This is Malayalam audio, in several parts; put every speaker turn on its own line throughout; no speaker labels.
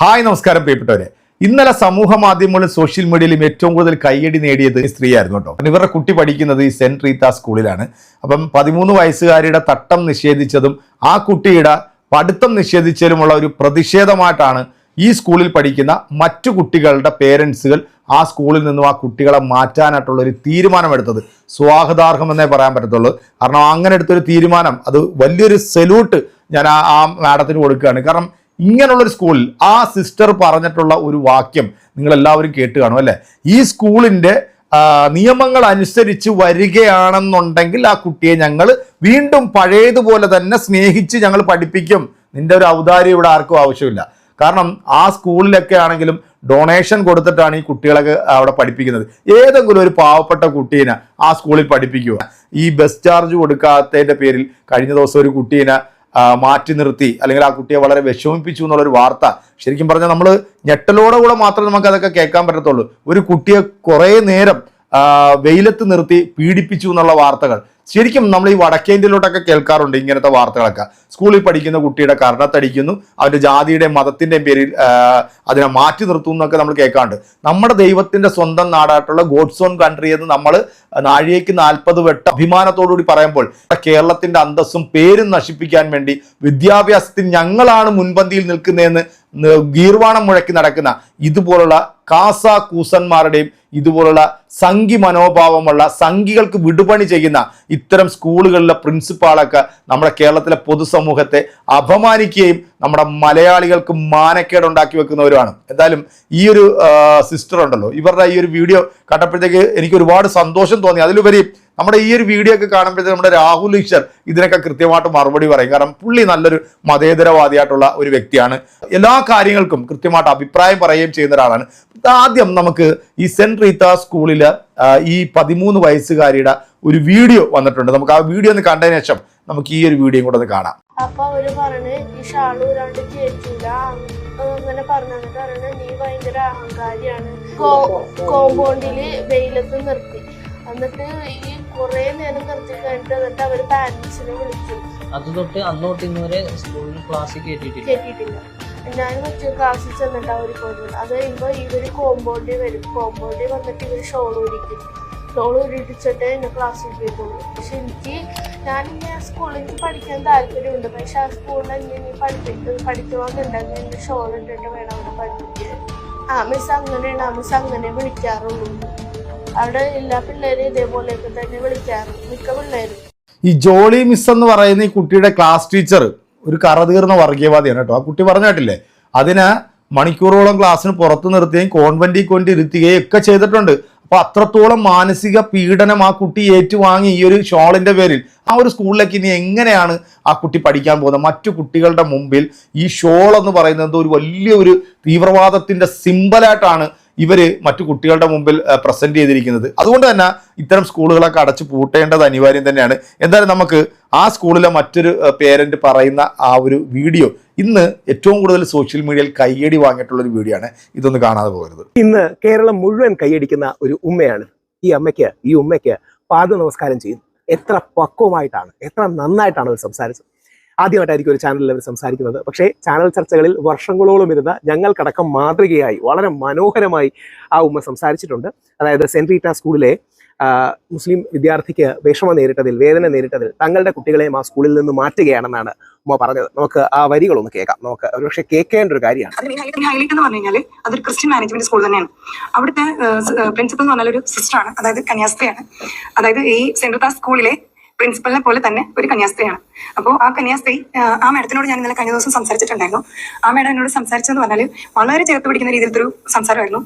ഹായ് നമസ്കാരം പ്രിയപ്പെട്ടവരെ. ഇന്നലെ സമൂഹ മാധ്യമങ്ങളിൽ സോഷ്യൽ മീഡിയയിലും ഏറ്റവും കൂടുതൽ കയ്യടി നേടിയത് ഈ സ്ത്രീയായിരുന്നു കേട്ടോ. ഇവരുടെ കുട്ടി പഠിക്കുന്നത് ഈ സെന്റ് റീത്ത സ്കൂളിലാണ്. അപ്പം പതിമൂന്ന് വയസ്സുകാരിയുടെ തട്ടം നിഷേധിച്ചതും ആ കുട്ടിയുടെ പഠിത്തം നിഷേധിച്ചതിലുമുള്ള ഒരു പ്രതിഷേധമായിട്ടാണ് ഈ സ്കൂളിൽ പഠിക്കുന്ന മറ്റു കുട്ടികളുടെ പേരൻസുകൾ ആ സ്കൂളിൽ നിന്നും ആ കുട്ടികളെ മാറ്റാനായിട്ടുള്ള ഒരു തീരുമാനമെടുത്തത്. സ്വാഗതാർഹമെന്നേ പറയാൻ പറ്റത്തുള്ളൂ. കാരണം അങ്ങനെ എടുത്തൊരു തീരുമാനം അത് വലിയൊരു സല്യൂട്ട് ഞാൻ ആ മാഡത്തിന് കൊടുക്കുകയാണ്. കാരണം ഇങ്ങനെയുള്ളൊരു സ്കൂളിൽ ആ സിസ്റ്റർ പറഞ്ഞിട്ടുള്ള ഒരു വാക്യം നിങ്ങൾ എല്ലാവരും കേട്ട് കാണും അല്ലേ? ഈ സ്കൂളിന്റെ നിയമങ്ങൾ അനുസരിച്ച് വരികയാണെന്നുണ്ടെങ്കിൽ ആ കുട്ടിയെ ഞങ്ങൾ വീണ്ടും പഴയതുപോലെ തന്നെ സ്നേഹിച്ച് ഞങ്ങൾ പഠിപ്പിക്കും. നിന്റെ ഒരു ഔദാര്യം ഇവിടെ ആർക്കും ആവശ്യമില്ല. കാരണം ആ സ്കൂളിലൊക്കെ ആണെങ്കിലും ഡൊണേഷൻ കൊടുത്തിട്ടാണ് ഈ കുട്ടികളൊക്കെ അവിടെ പഠിപ്പിക്കുന്നത്. ഏതെങ്കിലും ഒരു പാവപ്പെട്ട കുട്ടീനെ ആ സ്കൂളിൽ പഠിപ്പിക്കുക. ഈ ബസ് ചാർജ് കൊടുക്കാത്തതിന്റെ പേരിൽ കഴിഞ്ഞ ദിവസം ഒരു കുട്ടീനെ മാറ്റി നിർത്തി അല്ലെങ്കിൽ ആ കുട്ടിയെ വളരെ വിഷമിപ്പിച്ചു എന്നുള്ളൊരു വാർത്ത. ശരിക്കും പറഞ്ഞാൽ നമ്മൾ ഞെട്ടലോടെ കൂടെ മാത്രമേ നമുക്ക് അതൊക്കെ കേൾക്കാൻ പറ്റത്തുള്ളൂ. ഒരു കുട്ടിയെ കുറേ നേരം വെയിലത്ത് നിർത്തി പീഡിപ്പിച്ചു എന്നുള്ള വാർത്തകൾ. ശരിക്കും നമ്മൾ ഈ വടക്കേന്ത്യയിലോട്ടൊക്കെ കേൾക്കാറുണ്ട് ഇങ്ങനത്തെ വാർത്തകളൊക്കെ. സ്കൂളിൽ പഠിക്കുന്ന കുട്ടിയുടെ കർണത്തടിക്കുന്നു അവന്റെ ജാതിയുടെയും മതത്തിന്റെയും പേരിൽ അതിനെ മാറ്റി നിർത്തുന്നു എന്നൊക്കെ നമ്മൾ കേൾക്കാറുണ്ട്. നമ്മുടെ ദൈവത്തിന്റെ സ്വന്തം നാടായിട്ടുള്ള ഗോഡ്സ് ഓൺ കൺട്രി എന്ന് നമ്മൾ നാഴികയ്ക്ക് നാൽപ്പത് വെട്ട അഭിമാനത്തോടുകൂടി പറയുമ്പോൾ കേരളത്തിന്റെ അന്തസ്സും പേരും നശിപ്പിക്കാൻ വേണ്ടി വിദ്യാഭ്യാസത്തിൽ ഞങ്ങളാണ് മുൻപന്തിയിൽ നിൽക്കുന്നതെന്ന് ഗീർവാണം മുഴക്കി നടക്കുന്ന ഇതുപോലുള്ള കാസ കൂസന്മാരുടെയും ഇതുപോലുള്ള സംഘി മനോഭാവമുള്ള സംഘികൾക്ക് വിടുപണി ചെയ്യുന്ന ഇത്തരം സ്കൂളുകളിലെ പ്രിൻസിപ്പാളൊക്കെ നമ്മുടെ കേരളത്തിലെ പൊതുസമൂഹത്തെ അപമാനിക്കുകയും നമ്മുടെ മലയാളികൾക്ക് മാനക്കേട് ഉണ്ടാക്കി വെക്കുന്നവരുമാണ്. എന്തായാലും ഈ ഒരു സിസ്റ്റർ ഉണ്ടല്ലോ. ഇവരുടെ ഈ ഒരു വീഡിയോ കണ്ടപ്പോഴത്തേക്ക് എനിക്ക് ഒരുപാട് സന്തോഷം തോന്നി. അതിലുപരി നമ്മുടെ ഈ ഒരു വീഡിയോ ഒക്കെ കാണുമ്പോഴത്തേക്ക് നമ്മുടെ രാഹുൽ ഈശ്വർ ഇതിനൊക്കെ കൃത്യമായിട്ട് മറുപടി പറയും. കാരണം പുള്ളി നല്ലൊരു മതേതരവാദിയായിട്ടുള്ള ഒരു വ്യക്തിയാണ്. എല്ലാ കാര്യങ്ങൾക്കും കൃത്യമായിട്ട് അഭിപ്രായം പറയുകയും ചെയ്യുന്ന ഒരാളാണ്. ആദ്യം നമുക്ക് ഈ സെന്റ് റീത്ത സ്കൂളിൽ ഈ പതിമൂന്ന് വയസ്സുകാരിയുടെ ഒരു വീഡിയോ വന്നിട്ടുണ്ട്. നമുക്ക് ആ വീഡിയോ ഒന്ന് കണ്ടതിന് ശേഷം നമുക്ക് ഈ ഒരു വീഡിയോ കൂടെ ഒന്ന് കാണാം.
അപ്പൊ അവർ പറഞ്ഞു ഈ ഷാൾ രണ്ട് ചേച്ചില്ല അങ്ങനെ പറഞ്ഞു പറഞ്ഞ നീ ഭയങ്കര അഹങ്കാരിയാണ്. കോമ്പൗണ്ടിൽ വെയിലത്ത് നിർത്തി. എന്നിട്ട് ഈ കുറെ നേരം നിർത്തി കഴിഞ്ഞിട്ട് എന്നിട്ട് അവർ പാരന്റ്സിനെ വിളിച്ചു.
അത് തൊട്ട് അന്നോട്ട് ഇന്നുവരെ ഇന്ന് വരെ സ്കൂളിൽ ക്ലാസ്സിൽ കയറ്റിയിട്ടില്ല
കേട്ടിട്ടില്ല ഞാൻ മറ്റു ക്ലാസ്സിൽ ചെന്നിട്ട് അവർ പോകുന്നത് അത് കഴിയുമ്പോൾ ഇവർ കോമ്പൗണ്ടിൽ വരും. കോമ്പൗണ്ടിൽ വന്നിട്ട് ഇവർ ഷോൾ ഊരിക്കും. ഷോൾ ഊരിടിച്ചിട്ട് എന്നെ ക്ലാസ്സിൽ പോയിട്ടുള്ളൂ പക്ഷെ എനിക്ക് ഞാൻ ഇങ്ങനെ സ്കൂളിൽ പഠിക്കാൻ താല്പര്യമുണ്ട്. പക്ഷെ ആ സ്കൂളിൽ ഇനി പഠിപ്പിക്കും പഠിക്കണമെന്നുണ്ടെങ്കിൽ എന്റെ ഷോൾ ഇട്ടിട്ട് വേണം അവിടെ പഠിപ്പിക്കാൻ. ആ മിസ് അങ്ങനെയാണ് ആ മിസ് അങ്ങനെ വിളിക്കാറുള്ളൂ. അവിടെ എല്ലാ പിള്ളേരും ഇതേപോലെയൊക്കെ തന്നെ വിളിക്കാറ് മിക്ക പിള്ളേരും.
ഈ ജോളി മിസ് എന്ന് പറയുന്ന ഈ കുട്ടിയുടെ ക്ലാസ് ടീച്ചർ ഒരു കറതീർന്ന വർഗീയവാദിയാണ് കേട്ടോ. ആ കുട്ടി പറഞ്ഞു കേട്ടില്ലേ? അതിന് മണിക്കൂറോളം ക്ലാസ്സിന് പുറത്ത് നിർത്തുകയും കോൺവെന്റിൽ കൊണ്ട് ഇരുത്തുകയും ഒക്കെ ചെയ്തിട്ടുണ്ട്. അപ്പൊ അത്രത്തോളം മാനസിക പീഡനം ആ കുട്ടി ഏറ്റുവാങ്ങി ഈ ഒരു ഷോളിന്റെ പേരിൽ. ആ ഒരു സ്കൂളിലേക്ക് ഇനി എങ്ങനെയാണ് ആ കുട്ടി പഠിക്കാൻ പോകുന്നത്? മറ്റു കുട്ടികളുടെ മുമ്പിൽ ഈ ഷോൾ എന്ന് പറയുന്നത് ഒരു വലിയൊരു തീവ്രവാദത്തിന്റെ സിമ്പലായിട്ടാണ് ഇവർ മറ്റു കുട്ടികളുടെ മുമ്പിൽ പ്രസന്റ് ചെയ്തിരിക്കുന്നത്. അതുകൊണ്ട് തന്നെ ഇത്തരം സ്കൂളുകളൊക്കെ അടച്ചു പൂട്ടേണ്ടത് അനിവാര്യം തന്നെയാണ്. എന്തായാലും നമുക്ക് ആ സ്കൂളിലെ മറ്റൊരു പേരന്റ് പറയുന്ന ആ ഒരു വീഡിയോ ഇന്ന് ഏറ്റവും കൂടുതൽ സോഷ്യൽ മീഡിയയിൽ കയ്യടി വാങ്ങിയിട്ടുള്ള ഒരു വീഡിയോ ആണ് ഇതൊന്ന് കാണാതെ പോകരുത്.
ഇന്ന് കേരളം മുഴുവൻ കൈയടിക്കുന്ന ഒരു ഉമ്മയാണ്. ഈ അമ്മയ്ക്ക് ഈ ഉമ്മയ്ക്ക് പാദ നമസ്കാരം ചെയ്യുന്നു. എത്ര പക്വമായിട്ടാണ് എത്ര നന്നായിട്ടാണ് അവർ സംസാരിച്ചത്. ആദ്യമായിട്ടായിരിക്കും ഒരു ചാനലിൽ അവർ സംസാരിക്കുന്നത്. പക്ഷേ ചാനൽ ചർച്ചകളിൽ വർഷങ്ങളോളം ഇരുന്ന ഞങ്ങൾക്കടക്കം മാതൃകയായി വളരെ മനോഹരമായി ആ ഉമ്മ സംസാരിച്ചിട്ടുണ്ട്. അതായത് സെന്റ് റീറ്റ സ്കൂളിലെ മുസ്ലിം വിദ്യാർത്ഥിക്ക് വിഷമം നേരിട്ടതിൽ വേദന നേരിട്ടതിൽ തങ്ങളുടെ കുട്ടികളെയും ആ സ്കൂളിൽ നിന്ന് മാറ്റുകയാണെന്നാണ് ഉമ്മ പറഞ്ഞത്. നമുക്ക് ആ വരികളൊന്ന് കേൾക്കാം. നമുക്ക് ഒരുപക്ഷെ കേൾക്കേണ്ട ഒരു കാര്യമാണ്.
ഹൈലൈറ്റ് എന്ന് അതൊരു ക്രിസ്ത്യൻ മാനേജ്മെന്റ് സ്കൂൾ തന്നെയാണ്. അവിടുത്തെ പ്രിൻസിപ്പൽ എന്ന് പറഞ്ഞാൽ ഒരു സിസ്റ്ററാണ് അതായത് കന്യാസ്ത്രീയാണ് അതായത് ഈ സെൻട്രൽ സ്കൂളിലെ പ്രിൻസിപ്പലിനെ പോലെ തന്നെ ഒരു കന്യാസ്ത്രീയാണ്. അപ്പോൾ ആ കന്യാസ്ത്രീ ആ, മേഡത്തിനോട് ഞാൻ ഇന്നലെ കഴിഞ്ഞ ദിവസം സംസാരിച്ചിട്ടുണ്ടായിരുന്നു. ആ മേഡം എന്നോട് സംസാരിച്ചതെന്ന് പറഞ്ഞാൽ വളരെ ചേർത്ത് പിടിക്കുന്ന രീതിയിലത്തെ ഒരു സംസാരമായിരുന്നു.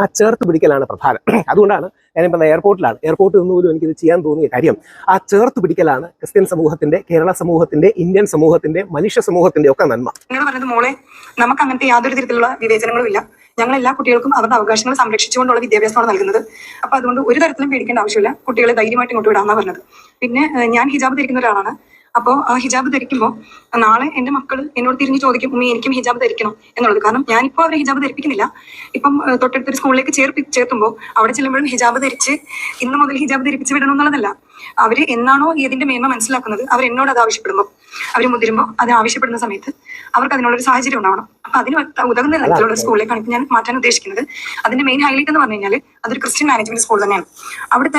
ആ ചേർത്ത് പിടിക്കലാണ് പ്രധാനം. അതുകൊണ്ടാണ് ഞാനിപ്പോൾ എയർപോർട്ടിലാണ് എയർപോർട്ടിൽ നിന്ന് പോലും എനിക്കിത് ചെയ്യാൻ തോന്നിയ കാര്യം ആ ചേർത്ത് പിടിക്കലാണ് ക്രിസ്ത്യൻ സമൂഹത്തിന്റെ കേരള സമൂഹത്തിന്റെ ഇന്ത്യൻ സമൂഹത്തിന്റെ മനുഷ്യ സമൂഹത്തിന്റെ ഒക്കെ നന്മ.
നിങ്ങൾ പറഞ്ഞത് മോളെ നമുക്ക് അങ്ങനത്തെ യാതൊരു തരത്തിലുള്ള വിവേചനങ്ങളും ഇല്ല. ഞങ്ങൾ എല്ലാ കുട്ടികൾക്കും അവരുടെ അവകാശങ്ങൾ സംരക്ഷിച്ചുകൊണ്ടുള്ള വിദ്യാഭ്യാസമാണ് നൽകുന്നത്. അപ്പൊ അതുകൊണ്ട് ഒരു തരത്തിലും പേടിക്കേണ്ട ആവശ്യമില്ല. കുട്ടികളെ ധൈര്യമായിട്ട് ഇങ്ങോട്ട് വിടാമെന്നാണ് പറഞ്ഞത്. പിന്നെ ഞാൻ ഹിജാബ് ധരിക്കുന്ന ഒരാളാണ്. അപ്പോൾ ആ ഹിജാബ് ധരിക്കുമ്പോൾ നാളെ എന്റെ മക്കൾ എന്നോട് തിരിഞ്ഞ് ചോദിക്കും ഉമ്മി എനിക്കും ഹിജാബ് ധരിക്കണം എന്നുള്ളത്. കാരണം ഞാനിപ്പോൾ അവരെ ഹിജാബ് ധരിപ്പിക്കുന്നില്ല. ഇപ്പം തൊട്ടടുത്തൊരു സ്കൂളിലേക്ക് ചേർപ്പി ചേർത്തുമ്പോൾ അവിടെ ചെല്ലുമ്പോഴും ഹിജാബ് ധരിച്ച് ഇന്ന് മുതൽ ഹിജാബ് ധരിപ്പിച്ച് വിടണം എന്നുള്ളതല്ല. അവർ എന്നാണോ ഏതിന്റെ മേന്മ മനസ്സിലാക്കുന്നത് അവർ എന്നോട് അത് ആവശ്യപ്പെടുമ്പോൾ അവർ മുതിരുമ്പോൾ അത് ആവശ്യപ്പെടുന്ന സമയത്ത് അവർക്ക് അതിനുള്ളൊരു സാഹചര്യം ഉണ്ടാവണം. അപ്പൊ അതിന് ഉത- ഉതകുന്ന തരത്തിലുള്ള സ്കൂളിലേക്കാണ് ഇപ്പൊ ഞാൻ മാറ്റാൻ ഉദ്ദേശിക്കുന്നത്. അതിന്റെ മെയിൻ ഹൈലൈറ്റ് എന്ന് പറഞ്ഞു കഴിഞ്ഞാൽ അതൊരു ക്രിസ്ത്യൻ മാനേജ്മെന്റ് സ്കൂൾ തന്നെയാണ്. അവിടുത്തെ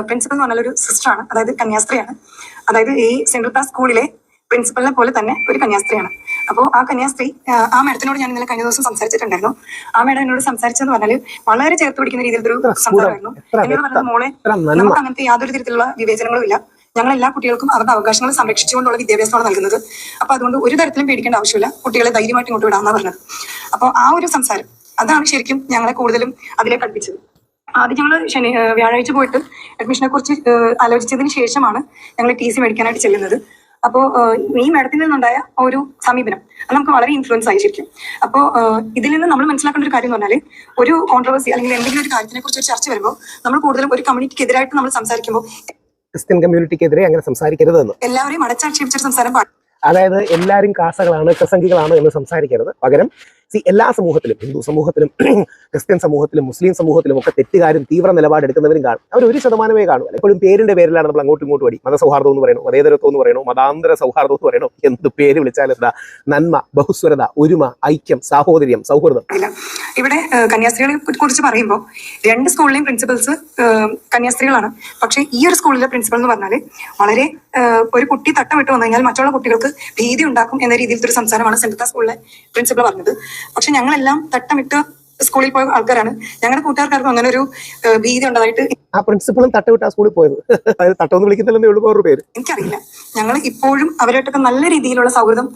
പ്രിൻസിപ്പൽ എന്ന് പറഞ്ഞാൽ ഒരു സിസ്റ്ററാണ് അതായത് കന്യാസ്ത്രീയാണ്. അതായത് ഈ സെൻട്രൽ ക്ലാസ് സ്കൂളിലെ പ്രിൻസിപ്പലിനെ പോലെ തന്നെ ഒരു കന്യാസ്ത്രീയാണ്. അപ്പോൾ ആ കന്യാസ്ത്രീ ആ, മേഡത്തിനോട് ഞാൻ ഇന്നലെ കഴിഞ്ഞ ദിവസം സംസാരിച്ചിട്ടുണ്ടായിരുന്നു. ആ മേഡം എന്നോട് സംസാരിച്ചെന്ന് പറഞ്ഞാൽ വളരെ ചേർത്ത് പിടിക്കുന്ന രീതിയിലൊരു
ഒരു
സംസാരമായിരുന്നു. എന്നോട് പറഞ്ഞത് മോളെ നമുക്ക് അങ്ങനത്തെ യാതൊരു തരത്തിലുള്ള വിവേചനങ്ങളും ഇല്ല. ഞങ്ങൾ എല്ലാ കുട്ടികൾക്കും അവരുടെ അവകാശങ്ങൾ സംരക്ഷിച്ചുകൊണ്ടുള്ള വിദ്യാഭ്യാസമാണ് നൽകുന്നത്. അപ്പൊ അതുകൊണ്ട് ഒരു തരത്തിലും പേടിക്കേണ്ട ആവശ്യമില്ല. കുട്ടികളെ ധൈര്യമായിട്ട് ഇങ്ങോട്ട് വിടാമെന്നാണ് പറഞ്ഞത്. അപ്പോൾ ആ ഒരു സംസാരം അതാണ് ശരിക്കും ഞങ്ങളെ കൂടുതലും അതിലേക്ക് അടുപ്പിച്ചത്. ആദ്യം ഞങ്ങൾ ശനി വ്യാഴാഴ്ച പോയിട്ട് അഡ്മിഷനെ കുറിച്ച് ആലോചിച്ചതിന് ശേഷമാണ് ഞങ്ങൾ ടി സി മേടിക്കാനായിട്ട് ചെല്ലുന്നത്. അപ്പോൾ ഈ മാഡത്തിൽ നിന്നുണ്ടായ ഒരു സമീപനം അത് നമുക്ക് വളരെ ഇൻഫ്ലുവൻസ് ആയി ശരിക്കും. അപ്പോൾ ഇതിൽ നിന്ന് നമ്മൾ മനസ്സിലാക്കേണ്ട ഒരു കാര്യം എന്ന് പറഞ്ഞാൽ ഒരു കോൺട്രവേഴ്സി അല്ലെങ്കിൽ എന്തെങ്കിലും ഒരു കാര്യത്തിനെ കുറിച്ച് ഒരു ചർച്ച വരുമ്പോൾ നമ്മൾ കൂടുതലും ഒരു കമ്മ്യൂണിറ്റിക്ക് എതിരായിട്ട് നമ്മൾ സംസാരിക്കുമ്പോൾ
ക്രിസ്ത്യൻ കമ്മ്യൂണിറ്റിക്കെതിരെ അങ്ങനെ സംസാരിക്കരുതെന്ന്
എല്ലാവരെയും അടച്ചാക്ഷേപിച്ചൊരു സംസാരം പാടില്ല
അതായത് എല്ലാവരും കാസകളാണ് പ്രസംഗികളാണ് എന്ന് സംസാരിക്കരുത്. പകരം സി എല്ലാ സമൂഹത്തിലും ഹിന്ദു സമൂഹത്തിലും ക്രിസ്ത്യൻ സമൂഹത്തിലും മുസ്ലിം സമൂഹത്തിലും ഒക്കെ തെറ്റുകാരും തീവ്ര നിലപാടെടുക്കുന്നവരും കാണും. അവർ ഒരു ശതമാനമേ കാണൂ. എപ്പോഴും പേരിന്റെ പേരിലാണ് നമ്മൾ അങ്ങോട്ടും ഇങ്ങോട്ടും അടി. മതസൗഹാർദ്ദം എന്ന് പറയണോ? മതേതരത്വം എന്ന് പറയണോ? മതാന്തര സൗഹാർദ്ദം എന്ന് പറയണോ? എന്ത് പേര് വിളിച്ചാൽ എന്താ? നന്മ ബഹുസ്വരത ഒരുമ ഐക്യം സാഹോദര്യം സൗഹൃദം.
ഇവിടെ കന്യാസ്ത്രീകളെ കുറിച്ച് പറയുമ്പോൾ രണ്ട് സ്കൂളിലെയും പ്രിൻസിപ്പൽസ് കന്യാസ്ത്രീകളാണ്. പക്ഷേ ഈ ഒരു സ്കൂളിലെ പ്രിൻസിപ്പൽ എന്ന് പറഞ്ഞാൽ വളരെ ഒരു കുട്ടി തട്ടം വിട്ട് വന്നു കഴിഞ്ഞാൽ മറ്റുള്ള കുട്ടികൾക്ക് ഭീതി ഉണ്ടാക്കും എന്ന രീതിയിലത്തെ ഒരു സംസാരമാണ് സെൻട്രൽ സ്കൂളിലെ പ്രിൻസിപ്പൽ പറഞ്ഞത്. പക്ഷെ ഞങ്ങളെല്ലാം തട്ടമിട്ട് സ്കൂളിൽ പോയ ആൾക്കാരാണ്. ഞങ്ങളുടെ കൂട്ടുകാർക്കാർക്കും അങ്ങനെ ഒരു ഭീതി ഉണ്ടായിട്ട്
ആ പ്രിൻസിപ്പളും തട്ടുവിട്ടാ സ്കൂളിൽ പോയത്. അതായത് തട്ടൊന്നും വിളിക്കുന്നില്ലെന്നേ ഉള്ളൂ പേര്.
എനിക്കറിയില്ല. ഞങ്ങൾ ഇപ്പോഴും അവരായിട്ടൊക്കെ നല്ല രീതിയിലുള്ള സൗഹൃദം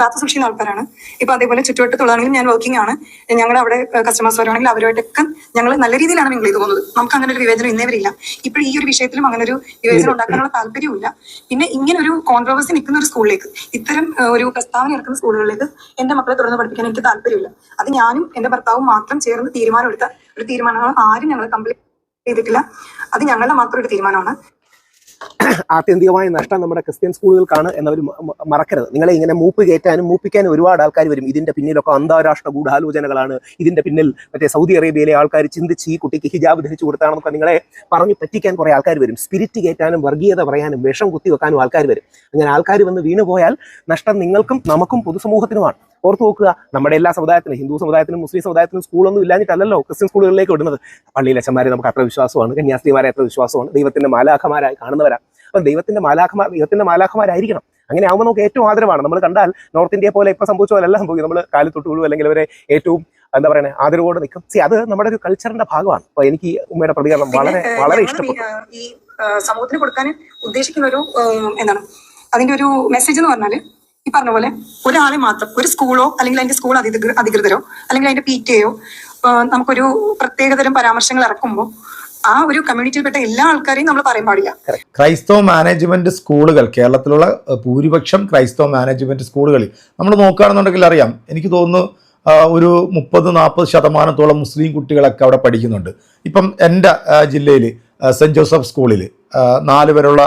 കാത്തു സൂക്ഷിക്കുന്ന ആൾക്കാരാണ്. ഇപ്പൊ അതേപോലെ ചുറ്റുവട്ടത്തുള്ളതാണെങ്കിലും ഞാൻ വർക്കിംഗ് ആണ്. ഞങ്ങളുടെ അവിടെ കസ്റ്റമേഴ്സ് വരുവാണെങ്കിൽ അവരുമായിട്ടൊക്കെ ഞങ്ങൾ നല്ല രീതിയിലാണ് മിങ്കിൾ ചെയ്ത് പോകുന്നത്. നമുക്ക് അങ്ങനെ ഒരു വിവേചനം ഇന്നേ വരില്ല. ഇപ്പോൾ ഈ ഒരു വിഷയത്തിലും അങ്ങനെ ഒരു വിവേചനം ഉണ്ടാക്കാനുള്ള താല്പര്യമില്ല പിന്നെ ഇങ്ങനെ ഒരു കോൺട്രവേഴ്സി നിൽക്കുന്ന ഒരു സ്കൂളിലേക്ക് ഇത്തരം ഒരു പ്രസ്താവന ഇറക്കുന്ന സ്കൂളുകളിലേക്ക് എന്റെ മക്കളെ തുടർന്ന് പഠിപ്പിക്കാൻ എനിക്ക് താല്പര്യമില്ല. അത് ഞാനും എന്റെ ഭർത്താവും മാത്രം ചേർന്ന് തീരുമാനമെടുത്ത ഒരു തീരുമാനമാണ്. ആരും ഞങ്ങൾ കംപ്ലീറ്റ് ചെയ്തിട്ടില്ല. അത് ഞങ്ങളുടെ മാത്രം ഒരു തീരുമാനമാണ്.
ആത്യന്തികമായ നഷ്ടം നമ്മുടെ ക്രിസ്ത്യൻ സ്കൂളുകൾക്കാണ് എന്നവർ മറക്കരുത്. നിങ്ങളെ ഇങ്ങനെ മൂപ്പ് കയറ്റാനും മൂപ്പിക്കാനും ഒരുപാട് ആൾക്കാർ വരും. ഇതിന്റെ പിന്നിലൊക്കെ അന്താരാഷ്ട്ര ഗൂഢാലോചനകളാണ് ഇതിന്റെ പിന്നിൽ. മറ്റേ സൗദി അറേബ്യയിലെ ആൾക്കാർ ചിന്തിച്ച് ഈ കുട്ടിക്ക് ഹിജാബ് ധരിച്ചു കൊടുത്താണെന്നൊക്കെ നിങ്ങളെ പറഞ്ഞു പറ്റിക്കാൻ കുറേ ആൾക്കാർ വരും. സ്പിരിറ്റ് കയറ്റാനും വർഗീയത പറയാനും വിഷം കുത്തി വെക്കാനും ആൾക്കാർ വരും. അങ്ങനെ ആൾക്കാർ വന്ന് വീണുപോയാൽ നഷ്ടം നിങ്ങൾക്കും നമുക്കും പൊതുസമൂഹത്തിനുമാണ്. ഓർത്ത് നോക്കുക. നമ്മുടെ എല്ലാ സമുദായത്തിനും ഹിന്ദു സമുദായത്തിനും മുസ്ലിം സമുദായത്തിനും സ്കൂളൊന്നും ഇല്ലാഞ്ഞിട്ടല്ലല്ലോ ക്രിസ്ത്യൻ സ്കൂളുകളിലേക്ക് വിടുന്നത്. പള്ളിയിലെ അച്ഛന്മാരെ നമുക്ക് അത്ര വിശ്വാസമാണ് കന്യാസ്ത്രീമാരെ അത്ര വിശ്വാസമാണ് ദൈവത്തിന്റെ മാലാഖമാരായി കാണുന്നവരാ. അപ്പം ദൈവത്തിന്റെ മാലാഖമാർ ദൈവത്തിന്റെ മാലാഖമാരായിരിക്കണം. അങ്ങനെ ആകുമ്പോൾ നമുക്ക് ഏറ്റവും ആദരവാണ്. നമ്മൾ കണ്ടാൽ നോർത്ത് ഇന്ത്യയെ പോലെ ഇപ്പൊ സംഭവിച്ച പോലെ അല്ല സംഭവിക്കും. നമ്മൾ കാലി തൊട്ട് വീഴും അല്ലെങ്കിൽ അവരെ ഏറ്റവും എന്താ പറയുക ആദരവോടെ നിൽക്കും. സി അത് നമ്മുടെ ഒരു കൾച്ചറിന്റെ ഭാഗമാണ്. അപ്പൊ എനിക്ക് ഉമ്മയുടെ പ്രതികരണം വളരെ വളരെ ഇഷ്ടപ്പെട്ടു.
ഈ, സമൂഹത്തിന് കൊടുക്കാൻ ഉദ്ദേശിക്കുന്ന ഒരു എന്താണ് അതിന്റെ ഒരു മെസ്സേജ് എന്ന് പറഞ്ഞാൽ ഈ പറഞ്ഞ പോലെ ഒരാളെ മാത്രം ഒരു സ്കൂളോ അല്ലെങ്കിൽ അതിന്റെ സ്കൂൾ അധികൃ അധികൃതരോ അല്ലെങ്കിൽ അതിന്റെ പി ടി എയോ നമുക്കൊരു പ്രത്യേകതരം പരാമർശങ്ങൾ ഇറക്കുമ്പോൾ ആ ഒരു കമ്മ്യൂണിറ്റിയിൽപ്പെട്ട എല്ലാ ആൾക്കാരെയും നമ്മൾ പറയാൻ പാടില്ല.
ക്രൈസ്തവ മാനേജ്മെന്റ് സ്കൂളുകൾ കേരളത്തിലുള്ള ഭൂരിപക്ഷം ക്രൈസ്തവ മാനേജ്മെന്റ് സ്കൂളുകളിൽ. നമ്മൾ നോക്കുകയാണെന്നുണ്ടെങ്കിൽ അറിയാം എനിക്ക് തോന്നുന്നു ഒരു മുപ്പത് നാൽപ്പത് ശതമാനത്തോളം മുസ്ലിം കുട്ടികളൊക്കെ അവിടെ പഠിക്കുന്നുണ്ട്. ഇപ്പം എന്റെ ജില്ലയിൽ സെന്റ് ജോസഫ് സ്കൂളിൽ നാല് വരെയുള്ള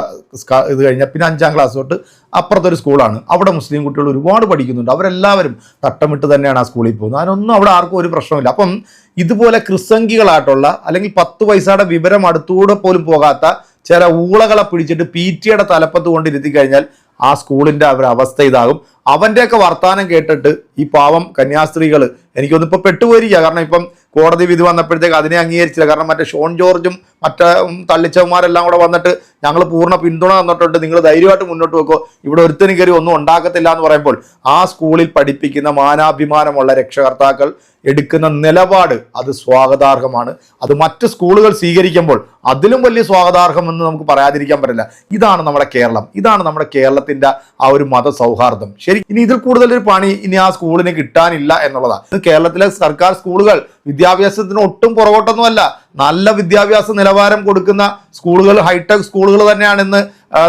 ഇത് കഴിഞ്ഞാൽ പിന്നെ അഞ്ചാം ക്ലാസ് തൊട്ട് അപ്പുറത്തൊരു സ്കൂളാണ്. അവിടെ മുസ്ലിം കുട്ടികൾ ഒരുപാട് പഠിക്കുന്നുണ്ട്. അവരെല്ലാവരും തട്ടമിട്ട് തന്നെയാണ് ആ സ്കൂളിൽ പോകുന്നത്. അതിനൊന്നും അവിടെ ആർക്കും ഒരു പ്രശ്നമില്ല അപ്പം ഇതുപോലെ ക്രിസംഖികളായിട്ടുള്ള അല്ലെങ്കിൽ പത്ത് പൈസയുടെ വിവരം അടുത്തൂടെ പോലും പോകാത്ത ചില ഊളകളെ പിടിച്ചിട്ട് പി ടിയുടെ തലപ്പത്ത് കൊണ്ടിരുത്തി കഴിഞ്ഞാൽ ആ സ്കൂളിന്റെ ഒരു അവസ്ഥ ഇതാകും. അവന്റെയൊക്കെ വർത്തമാനം കേട്ടിട്ട് ഈ പാവം കന്യാസ്ത്രീകൾ എനിക്കൊന്നിപ്പോൾ പെട്ടുപോയിരിക്കുക. കാരണം ഇപ്പം കോടതി വിധി വന്നപ്പോഴത്തേക്ക് അതിനെ അംഗീകരിച്ചില്ല. കാരണം മറ്റേ ഷോൺ ജോർജും മറ്റേ തള്ളിച്ചവന്മാരെല്ലാം കൂടെ വന്നിട്ട് ഞങ്ങൾ പൂർണ പിന്തുണ തന്നിട്ടുണ്ട്. നിങ്ങൾ ധൈര്യമായിട്ട് മുന്നോട്ട് വെക്കോ. ഇവിടെ ഒരുത്തനും കയറി ഒന്നും ഉണ്ടാക്കത്തില്ല എന്ന് പറയുമ്പോൾ ആ സ്കൂളിൽ പഠിപ്പിക്കുന്ന മാനാഭിമാനമുള്ള രക്ഷകർത്താക്കൾ എടുക്കുന്ന നിലപാട് അത് സ്വാഗതാർഹമാണ്. അത് മറ്റ് സ്കൂളുകൾ സ്വീകരിക്കുമ്പോൾ അതിലും വലിയ സ്വാഗതാർഹമെന്ന് നമുക്ക് പറയാതിരിക്കാൻ പറ്റില്ല. ഇതാണ് നമ്മുടെ കേരളം. ഇതാണ് നമ്മുടെ കേരളത്തിന്റെ ആ ഒരു മത സൗഹാർദ്ദം ശരി ഇനി ഇതിൽ കൂടുതലൊരു പണി ഇനി ആ സ്കൂളിന് കിട്ടാനില്ല എന്നുള്ളതാണ്. കേരളത്തിലെ സർക്കാർ സ്കൂളുകൾ വിദ്യാഭ്യാസത്തിന് ഒട്ടും പുറകോട്ടൊന്നുമല്ല. നല്ല വിദ്യാഭ്യാസ നിലവാരം കൊടുക്കുന്ന സ്കൂളുകൾ ഹൈടെക് സ്കൂളുകൾ തന്നെയാണ് ഇന്ന്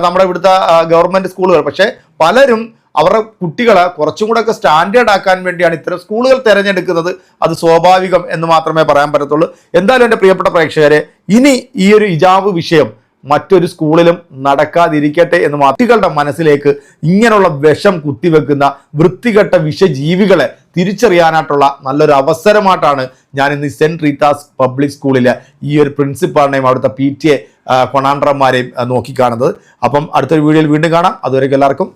നമ്മുടെ ഇവിടുത്തെ ഗവൺമെന്റ് സ്കൂളുകൾ. പക്ഷേ പലരും അവരുടെ കുട്ടികളെ കുറച്ചും കൂടെ ഒക്കെ സ്റ്റാൻഡേർഡ് ആക്കാൻ വേണ്ടിയാണ് ഇത്തരം സ്കൂളുകൾ തിരഞ്ഞെടുക്കുന്നത്. അത് സ്വാഭാവികം എന്ന് മാത്രമേ പറയാൻ പറ്റത്തുള്ളൂ. എന്തായാലും എന്റെ പ്രിയപ്പെട്ട പ്രേക്ഷകരെ ഇനി ഈ ഒരു ഇജാബ് വിഷയം മറ്റൊരു സ്കൂളിലും നടക്കാതിരിക്കട്ടെ എന്ന് കുട്ടികളുടെ മനസ്സിലേക്ക് ഇങ്ങനെയുള്ള വിഷം കുത്തിവെക്കുന്ന വൃത്തികെട്ട വിഷജീവികളെ തിരിച്ചറിയാനായിട്ടുള്ള നല്ലൊരു അവസരമായിട്ടാണ് ഞാൻ ഇന്ന് സെന്റ് റീതാസ് പബ്ലിക് സ്കൂളിലെ ഈ ഒരു പ്രിൻസിപ്പാളിനെയും അവിടുത്തെ പി ടി എ കൊണാണ്ടർമാരെയും നോക്കിക്കാണുന്നത്. അപ്പം അടുത്തൊരു വീഡിയോയിൽ വീണ്ടും കാണാം. അതുവരെയ്ക്കും എല്ലാവർക്കും